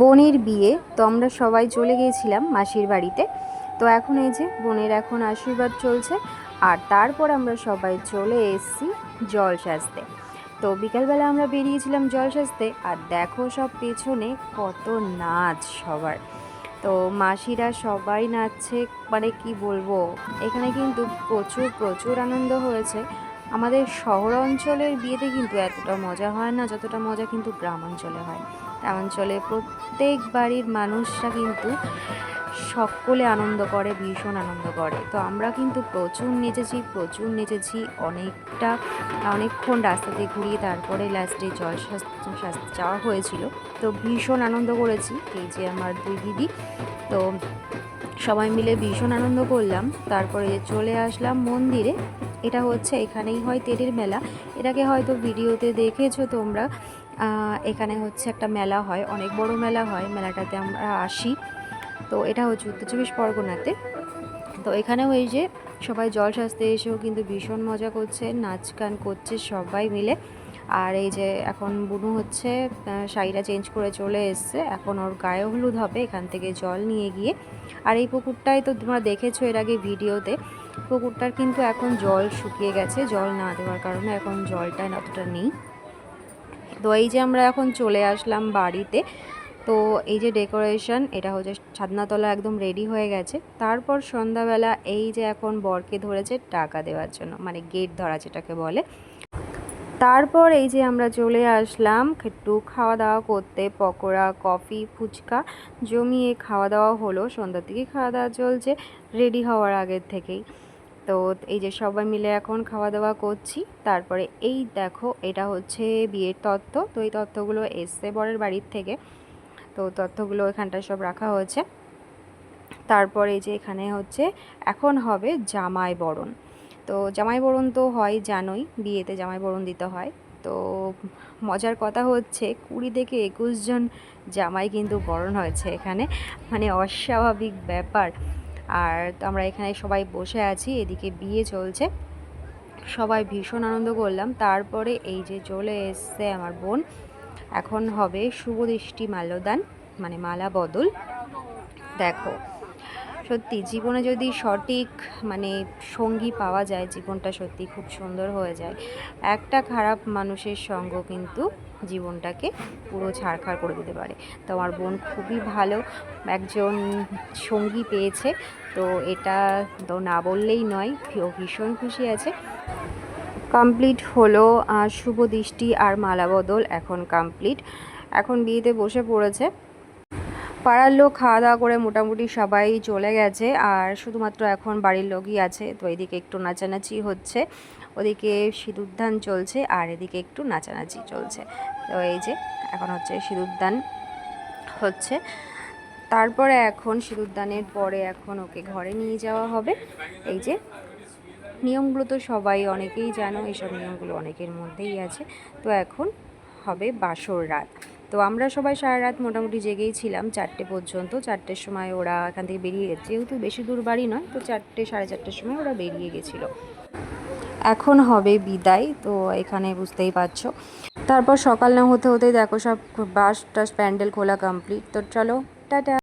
বোনের বিয়ে, তো আমরা সবাই চলে গিয়েছিলাম মাসির বাড়িতে। তো এখন এই যে বোনের এখন আশীর্বাদ চলছে, আর তারপর আমরা সবাই চলে এসেছি জল সাজতে। তো বিকালবেলা আমরা বেরিয়েছিলাম জল সাজতে, আর দেখো সব পেছনে কত নাচ সবার। তো মাসিরা সবাই নাচছে মানে কি বলব, এখানে কিন্তু প্রচুর প্রচুর আনন্দ হয়েছে। আমাদের শহর অঞ্চলের বিয়েতে কিন্তু এতটা মজা হয় না, যতটা মজা কিন্তু গ্রাম অঞ্চলে হয়। অঞ্চলে প্রত্যেক বাড়ির মানুষরা কিন্তু সকলে আনন্দ করে, ভীষণ আনন্দ করে। তো আমরা কিন্তু প্রচুর নেচেছি প্রচুর নেচেছি। অনেকটা, অনেকক্ষণ রাস্তাতে ঘুরিয়ে তারপরে লাস্টে জল যাওয়া হয়েছিল। তো ভীষণ আনন্দ করেছি। এই যে আমার দুই দিদি, তো সবাই মিলে ভীষণ আনন্দ করলাম। তারপরে চলে আসলাম মন্দিরে। এটা হচ্ছে এখানেই হয় তেলের মেলা। এটাকে হয়তো ভিডিওতে দেখেছ তোমরা। এখানে হচ্ছে একটা মেলা হয়, অনেক বড় মেলা হয়, মেলাটাতে আমরা আসি। তো এটা হচ্ছে উত্তর চব্বিশ পরগনাতে। তো এখানেও এই যে সবাই জল সাজতে এসেও কিন্তু ভীষণ মজা করছে, নাচ গান করছে সবাই মিলে। আর এই যে এখন বুনু হচ্ছে শাড়িটা চেঞ্জ করে চলে এসছে। এখন ওর গায়ে হলুদ হবে, এখান থেকে জল নিয়ে গিয়ে। আর এই পুকুরটাই তো তোমরা দেখেছ এর আগে ভিডিওতে, পুকুরটার কিন্তু এখন জল শুকিয়ে গেছে, জল না দেওয়ার কারণে এখন জলটা অতটা নেই। তো এই যে আমরা এখন চলে আসলাম বাড়িতে, তো এই যে ডেকোরেশন, এটা হচ্ছে ছাদনাতলা একদম রেডি হয়ে গেছে। তারপর সন্ধ্যাবেলা এই যে এখন বরকে ধরেছে টাকা দেওয়ার জন্য মানে গেট ধরা যেটাকে বলে। তারপর এই যে আমরা চলে আসলাম একটু খাওয়া দাওয়া করতে, পকোড়া, কফি, ফুচকা জমিয়ে খাওয়া দাওয়া হলো। সন্ধ্যার দিকে খাওয়া দাওয়া চলছে রেডি হওয়ার আগের থেকেই। তো এই যে সবাই মিলে এখন খাওয়া দাওয়া করছি। তারপরে এই দেখো, এটা হচ্ছে বিয়ের তত্ত্ব। তো এই তত্ত্বগুলো এসছে বরের বাড়ির থেকে। তো তথ্যগুলো এখানটায় সব রাখা হয়েছে। তারপর যে এখানে হচ্ছে, এখন হবে জামাই বরণ। তো জামাই বরণ তো হয়, জানোই, বিয়েতে জামাই বরণ দিতে হয়। তো মজার কথা হচ্ছে, কুড়ি থেকে একুশ জন জামাই কিন্তু বরণ হয়েছে এখানে। মানে অস্বাভাবিক ব্যাপার। আর আমরা এখানে সবাই বসে আছি, এদিকে বিয়ে চলছে। সবাই ভীষণ আনন্দ করলাম। তারপরে এই যে চলে এসছে আমার বোন, এখন হবে শুভদৃষ্টি মাল্যদান মানে মালা বদল। দেখো সত্যি, জীবনে যদি সঠিক মানে সঙ্গী পাওয়া যায়, জীবনটা সত্যি খুব সুন্দর হয়ে যায়। একটা খারাপ মানুষের সঙ্গ কিন্তু জীবনটাকে পুরো ছাড়খাড় করে দিতে পারে। তো আমার বোন খুবই ভালো, একজন সঙ্গী পেয়েছে, তো এটা তো না বললেই নয়, ও ভীষণ খুশি আছে। কমপ্লিট হলো শুভ দৃষ্টি আর মালা বদল এখন কমপ্লিট। এখন বিয়েতে বসে পড়েছে। পাড়ার লোক খাওয়া দাওয়া করে মোটামুটি সবাই চলে গেছে, আর শুধুমাত্র এখন বাড়ির লোকই আছে। তো এদিকে একটু নাচানাচি হচ্ছে, ওদিকে সিঁদুরদান চলছে, আর এদিকে একটু নাচানাচি চলছে। তো এই যে, এখন হচ্ছে সিঁদুরদান হচ্ছে। তারপরে এখন সিঁদুরদানের পরে এখন ওকে ঘরে নিয়ে যাওয়া হবে। এই যে, নিয়মগুলো তো সবাই অনেকেই জানো এইসব নিয়মগুলো অনেকের মধ্যেই আছে। তো এখন হবে বাসর রাত। তো আমরা সবাই সারা রাত মোটামুটি জেগেই ছিলাম চারটে পর্যন্ত। চারটের সময় ওরা এখান থেকে বেরিয়ে গেছে। যেহেতু বেশি দূর বাড়ি নয়, তো চারটে, সাড়ে চারটের সময় ওরা বেরিয়ে গেছিল। এখন হবে বিদায়, তো এখানে বুঝতেই পারছ। তারপর সকাল না হতে হতেই দেখো সব বাস টাস প্যান্ডেল খোলা কমপ্লিট তো চলো, টাটা।